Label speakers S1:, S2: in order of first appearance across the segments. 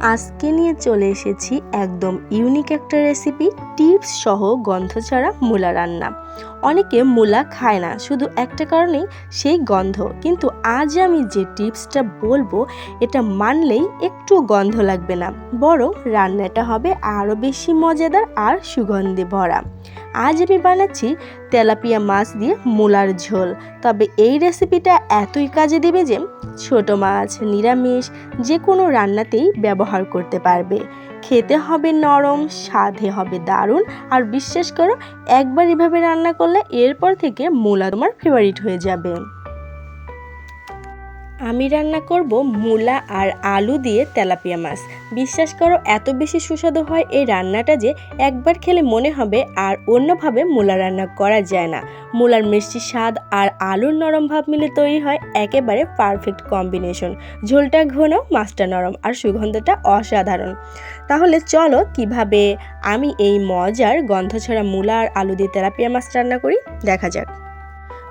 S1: আজকে নিয়ে চলে এসেছি একদম ইউনিক একটা রেসিপি টিপস সহ গন্ধ ছাড়া মূলা রান্না। অনেকে মূলা খায় না, শুধু একটা কারণেই সেই গন্ধ। কিন্তু আজ আমি যে টিপসটা বলব, এটা মানলেই একটু গন্ধ লাগবে না, বরং রান্নাটা হবে আরও বেশি মজাদার আর সুগন্ধে ভরা। আজ আমি বানাচ্ছি তেলাপিয়া মাছ দিয়ে মূলার ঝোল, তবে এই রেসিপিটা এতই কাজে দেবে যে ছোট মাছ, নিরামিষ, যে কোনো রান্নাতেই ব্যবহার করতে পারবে। খেতে হবে নরম, স্বাদে হবে দারুণ। আর বিশ্বাস করো, একবার এভাবে রান্না করলে এরপর থেকে মূলা তোমার ফেভারিট হয়ে যাবে। আমি রান্না করব মূলা আর আলু দিয়ে তেলাপিয়া মাছ। বিশ্বাস করো, এত বেশি সুস্বাদু হয় এই রান্নাটা যে একবার খেলে মনে হবে আর অন্যভাবে মূলা রান্না করা যায় না। মূলার মিষ্টি স্বাদ আর আলুর নরম ভাব মিলে তৈরি হয় একেবারে পারফেক্ট কম্বিনেশন ঝোলটা ঘন, মাছটা নরম আর সুগন্ধটা অসাধারণ। তাহলে চলো, কীভাবে আমি এই মজার গন্ধ ছাড়া মূলা আর আলু দিয়ে তেলাপিয়া মাছ রান্না করি? দেখা যাক।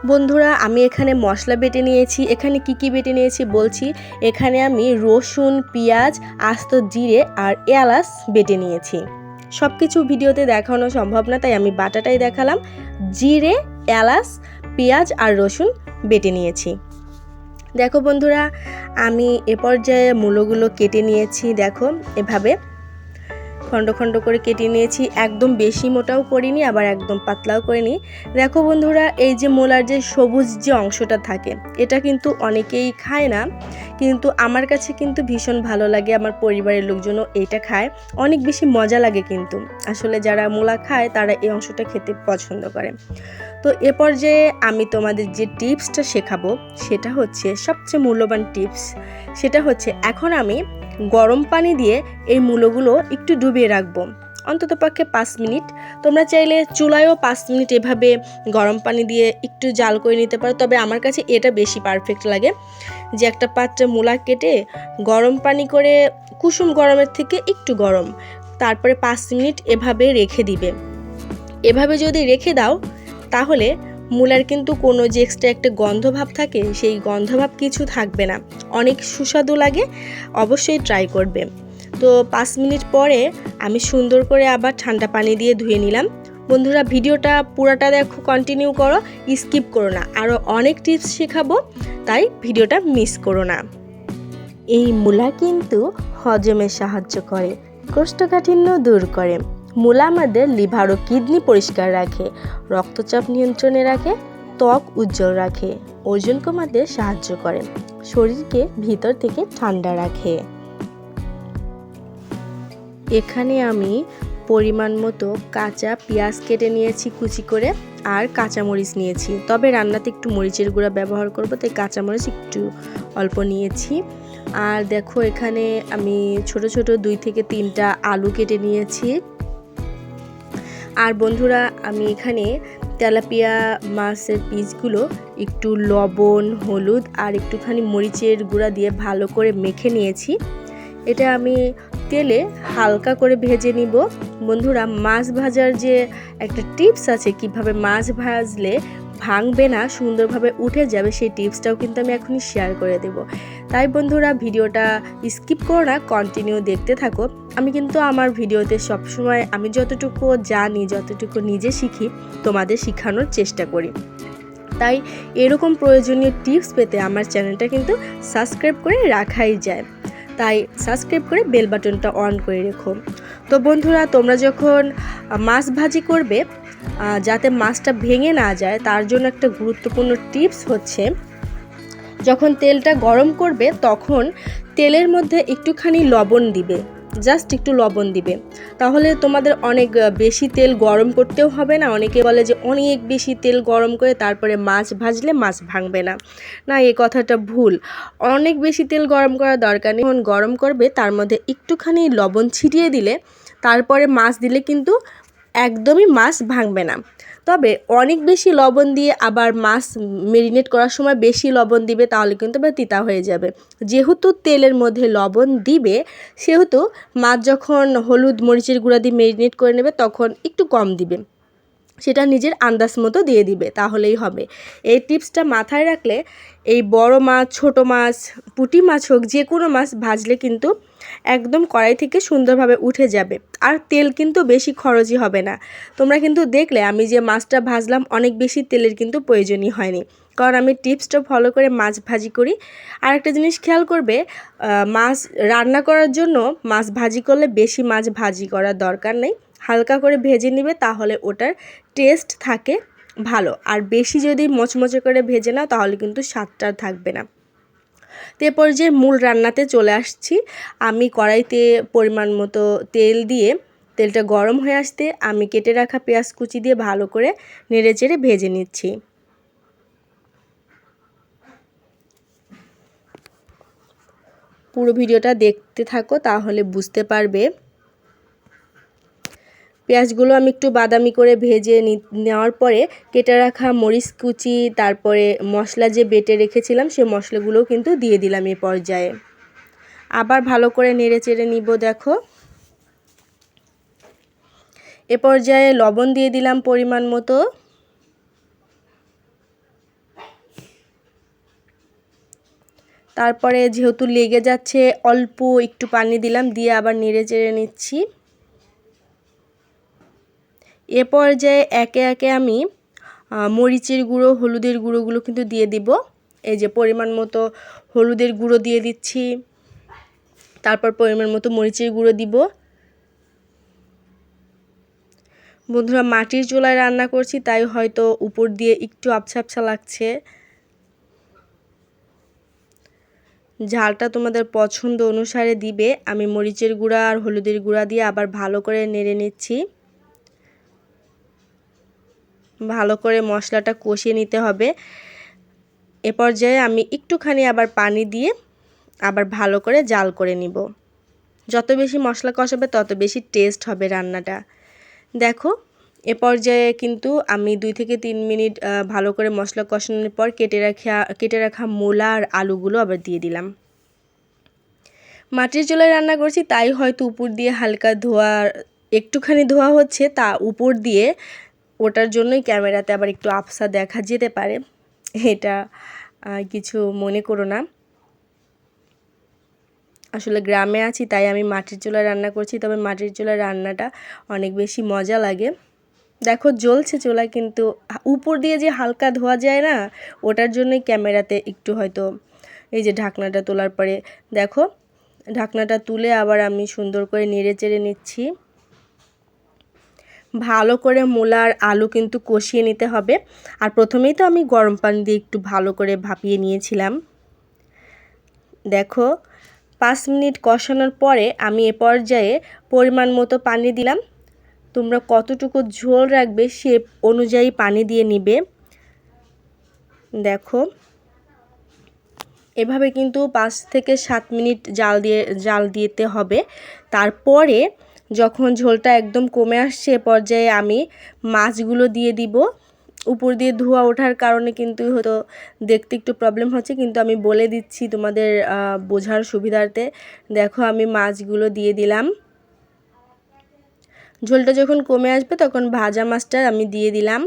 S1: বন্ধুরা, আমি এখানে মশলা বেটে নিয়েছি। এখানে কি কি বেটে নিয়েছি বলছি? এখানে আমি রসুন, পেঁয়াজ, আস্ত জিরে আর এলাচ বেটে নিয়েছি। সব কিছু ভিডিওতে দেখানো সম্ভব না, তাই আমি বাটাটাই দেখালাম। জিরে, এলাচ, পেঁয়াজ আর রসুন বেটে নিয়েছি। দেখো বন্ধুরা, আমি এ পর্যায়ে মূলগুলো কেটে নিয়েছি। দেখো, এভাবে খণ্ড খণ্ড করে কেটে নিয়েছি। একদম বেশি মোটাও করিনি, আবার একদম পাতলাও করিনি। দেখো বন্ধুরা, এই যে মোলার যে সবুজ যে অংশটা থাকে, এটা কিন্তু অনেকেই খায় না। কিন্তু আমার কাছে কিন্তু ভীষণ ভালো লাগে, আমার পরিবারের লোকজনও এইটা খায়। অনেক বেশি মজা লাগে কিন্তু। আসলে যারা মোলা খায়, তারা এই অংশটা খেতে পছন্দ করে। তো এ পর্যায়ে আমি তোমাদের যে টিপসটা শেখাবো, সেটা হচ্ছে সবচেয়ে মূল্যবান টিপস। সেটা হচ্ছে এখন আমি গরম পানি দিয়ে এই মূলোগুলো একটু ডুবিয়ে রাখব। অন্তত পক্ষে পাঁচ মিনিট। তোমরা চাইলে চুলায়ও পাঁচ মিনিট এভাবে গরম পানি দিয়ে একটু জাল করে নিতে পারো। তবে আমার কাছে এটা বেশি পারফেক্ট লাগে যে একটা পাত্রে মূলা কেটে গরম পানি করে কুসুম গরমের থেকে একটু গরম, তারপরে পাঁচ মিনিট এভাবে রেখে দিবে। এভাবে যদি রেখে দাও তাহলে মূলার কিন্তু কোনো যে এক্সট্রা একটা গন্ধভাব থাকে, সেই গন্ধভাব কিছু থাকবে না। অনেক সুস্বাদু লাগে, অবশ্যই ট্রাই করবে। তো পাঁচ মিনিট পরে আমি সুন্দর করে আবার ঠান্ডা পানি দিয়ে ধুয়ে নিলাম। বন্ধুরা, ভিডিওটা পুরাটা দেখো কন্টিনিউ করো স্কিপ করো না। আরও অনেক টিপস শেখাবো, তাই ভিডিওটা মিস করো না। এই মূলা কিন্তু হজমে সাহায্য করে, কোষ্ঠকাঠিন্য দূর করে। মূলা আমাদের লিভার ও কিডনি পরিষ্কার রাখে, রক্তচাপ নিয়ন্ত্রণে রাখে, ত্বক উজ্জ্বল রাখে, ওজন কমাতে সাহায্য করে, শরীরকে ভিতর থেকে ঠান্ডা রাখে। এখানে আমি পরিমাণ মতো কাঁচা পেঁয়াজ কেটে নিয়েছি কুচি করে আর কাঁচামরিচ নিয়েছি। তবে রান্নাতে একটু মরিচের গুঁড়া ব্যবহার করব, তাই কাঁচামরিচ একটু অল্প নিয়েছি। আর দেখো এখানে আমি ছোট ছোট দুই থেকে তিনটা আলু কেটে নিয়েছি। আর বন্ধুরা, আমি এখানে তেলাপিয়া মাছের পিসগুলো একটু লবণ, হলুদ আর একটুখানি মরিচের গুঁড়া দিয়ে ভালো করে মেখে নিয়েছি। এটা আমি তেলে হালকা করে ভেজে নিব। বন্ধুরা, মাছ ভাজার যে একটা টিপস আছে কীভাবে মাছ ভাজলে ভাঙবে না, সুন্দরভাবে উঠে যাবে, সেই টিপসটাও কিন্তু আমি এখনই শেয়ার করে দেব। তাই বন্ধুরা, ভিডিওটা স্কিপ করো না কন্টিনিউ দেখতে থাকো। আমি কিন্তু আমার ভিডিওতে সবসময় আমি যতটুকু জানি, যতটুকু নিজে শিখি, তোমাদের শেখানোর চেষ্টা করি। তাই এরকম প্রয়োজনীয় টিপস পেতে আমার চ্যানেলটা কিন্তু সাবস্ক্রাইব করে রাখাই যায়। তাই সাবস্ক্রাইব করে বেল বাটনটা অন করে রেখো। তো বন্ধুরা, তোমরা যখন মাছ ভাজি করবে যাতে মাছটা ভেঙে না যায়, তার জন্য একটা গুরুত্বপূর্ণ টিপস হচ্ছে, যখন তেলটা গরম করবে, তখন তেলের মধ্যে একটুখানি লবণ দিবে জাস্ট একটু লবণ দিবে। তাহলে তোমাদের অনেক বেশি তেল গরম করতেও হবে না, অনেকে বলে যে অনেক বেশি তেল গরম করে তারপরে মাছ ভাজলে মাছ ভাঙবে না। না, এই কথাটা ভুল। অনেক বেশি তেল গরম করা দরকার নেই। গরম করবে, তার মধ্যে একটুখানি লবণ ছিটিয়ে দিলে, তারপরে মাছ দিলে কিন্তু একদমই মাছ ভাঙবে না। তবে অনেক বেশি লবণ দিয়ে আবার মাছ মেরিনেট করার সময় বেশি লবণ দিবে তাহলে কিন্তু বা তিতা হয়ে যাবে। যেহেতু তেলের মধ্যে লবণ দিবে, সেহেতু মাছ যখন হলুদ মরিচের গুঁড়া দিয়ে মেরিনেট করে নেবে, তখন একটু কম দিবে। সেটা নিজের আন্দাজ মতো দিয়ে দিবে, তাহলেই হবে। এই টিপসটা মাথায় রাখলে এই বড় মাছ, ছোট মাছ, পুটি মাছ হোক, যে কোনো মাছ ভাজলে কিন্তু একদম কড়াই থেকে সুন্দরভাবে উঠে যাবে। আর তেল কিন্তু বেশি খরচই হবে না। তোমরা কিন্তু দেখলে, আমি যে মাছটা ভাজলাম, অনেক বেশি তেলের কিন্তু প্রয়োজনই হয়নি। কারণ আমি টিপসটা ফলো করে মাছ ভাজি করি। আর একটা জিনিস খেয়াল করবে মাছ রান্না করার জন্য মাছ ভাজি করলে বেশি মাছ ভাজি করার দরকার নেই। হালকা করে ভেজে নেবে তাহলে ওটার টেস্ট থাকে ভালো। আর বেশি যদি মচমচে করে ভেজে নাও তাহলে কিন্তু স্বাদটা থাকবে না। তো এরপর যে মূল রান্নাতে চলে আসছি। আমি কড়াইতে পরিমাণ মতো তেল দিয়ে, তেলটা গরম হয়ে আসতে আমি কেটে রাখা পেঁয়াজ কুচি দিয়ে ভালো করে নেড়ে চেড়ে ভেজে নিচ্ছি। পুরো ভিডিওটা দেখতে থাকো, তাহলে বুঝতে পারবে। পেঁয়াজগুলো আমি একটু বাদামি করে ভেজে নেওয়ার পরে কেটে রাখা মরিচ কুচি, তারপরে মশলা যে বেটে রেখেছিলাম, সে মশলাগুলোও কিন্তু দিয়ে দিলাম এ পর্যায়ে। আবার ভালো করে নেড়ে চেড়ে নিব, দেখো। এ পর্যায়ে লবণ দিয়ে দিলাম পরিমাণ মতো। তারপরে যেহেতু লেগে যাচ্ছে, অল্প একটু পানি দিলাম, দিয়ে আবার নেড়ে চেড়ে নিচ্ছি। এ পর্যায়ে একে একে আমি মরিচের গুঁড়ো, হলুদের গুঁড়োগুলো কিন্তু দিয়ে দিব। এই যে পরিমাণ মতো হলুদের গুঁড়ো দিয়ে দিচ্ছি। তারপর পরিমাণ মতো মরিচের গুঁড়ো দিব। বন্ধুরা, মাটির চুলায় রান্না করছি, তাই হয়তো উপর দিয়ে একটু আবছা আবছা লাগছে। ঝালটা তোমাদের পছন্দ অনুসারে দিবে। আমি মরিচের গুঁড়া আর হলুদের গুঁড়া দিয়ে আবার ভালো করে নেড়ে নিচ্ছি। ভালো করে মশলাটা কষিয়ে নিতে হবে। এ পর্যায়ে আমি একটুখানি আবার পানি দিয়ে আবার ভালো করে জাল করে নিব। যত বেশি মশলা কষাবে তত বেশি টেস্ট হবে রান্নাটা। দেখো এ পর্যায়ে কিন্তু আমি দুই থেকে তিন মিনিট ভালো করে মশলা কষানোর পর কেটে রাখা কেটে রাখা মূলা আর আলুগুলো আবার দিয়ে দিলাম। মাটির চুলায় রান্না করছি, তাই হয়তো উপর দিয়ে হালকা ধোয়া, একটুখানি ধোয়া হচ্ছে, তা উপর দিয়ে ওটার জন্যই ক্যামেরাতে আবার একটু আফসা দেখা যেতে পারে। এটা কিছু মনে করো না। আসলে গ্রামে আছি, তাই আমি মাটির চুলায় রান্না করছি, তবে মাটির চুলায় রান্নাটা অনেক বেশি মজা লাগে। দেখো জ্বলছে চুলা, কিন্তু উপর দিয়ে যে হালকা ধোয়া যায় না, ওটার জন্যই ক্যামেরাতে একটু হয়তো এই যে ঢাকনাটা তোলার পরে। দেখো, ঢাকনাটা তুলে আবার আমি সুন্দর করে নেড়ে চেড়ে নিচ্ছি। ভালো করে মূলার আলু কিন্তু কষিয়ে নিতে হবে। আর প্রথমেই তো আমি গরম পানি দিয়ে একটু ভালো করে ভাপিয়ে নিয়েছিলাম। দেখো, পাঁচ মিনিট কষানোর পরে আমি এ পর্যায়ে পরিমাণ মতো পানি দিলাম। তোমরা কতটুকু ঝোল রাখবে সে অনুযায়ী পানি দিয়ে নিবে। দেখো। এভাবে কিন্তু পাঁচ থেকে সাত মিনিট জাল দিয়ে, জাল দিতে হবে। তারপরে যখন ঝোলটা একদম কমে আসছে পর্যায়ে আমি মাছগুলো দিয়ে দিব। উপর দিয়ে ধোয়া ওঠার কারণে কিন্তু হয়তো দেখতে একটু প্রবলেম হচ্ছে, কিন্তু আমি বলে দিচ্ছি তোমাদের বোঝার সুবিধার্থে। দেখো, আমি মাছগুলো দিয়ে দিলাম। ঝোলটা যখন কমে আসবে তখন ভাজা মাছটা আমি দিয়ে দিলাম।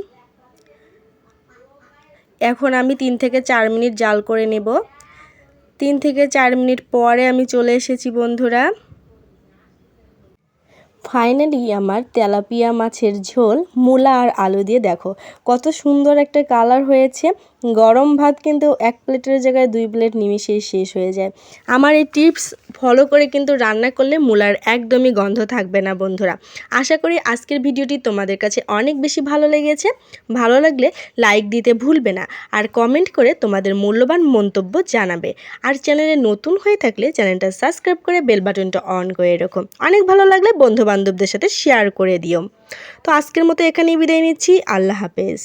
S1: এখন আমি তিন থেকে চার মিনিট জাল করে নেব। তিন থেকে চার মিনিট পরে আমি চলে এসেছি বন্ধুরা। ফাইনালি আমার তেলাপিয়া মাছের ঝোল, মূলা আর আলু দিয়ে দেখো। কত সুন্দর একটা কালার হয়েছে। গরম ভাত কিন্তু এক প্লেটের জায়গায় দুই প্লেট নিমিশেই শেষ হয়ে যায়। আমার এই টিপস ফলো করে কিন্তু রান্না করলে মূলার একদমই গন্ধ থাকবে না, বন্ধুরা। আশা করি আজকের ভিডিওটি তোমাদের কাছে অনেক বেশি ভালো লেগেছে। ভালো লাগলে লাইক দিতে ভুলবে না আর কমেন্ট করে তোমাদের মূল্যবান মন্তব্য জানাবে। আর চ্যানেলে নতুন হয়ে থাকলে চ্যানেলটা সাবস্ক্রাইব করে বেল বাটনটা অন করে রাখো। অনেক ভালো লাগলে বন্ধু বান্ধবদের সাথে শেয়ার করে দিও। তো আজকের মতো এখানেই বিদায় নিচ্ছি। আল্লাহ হাফেজ।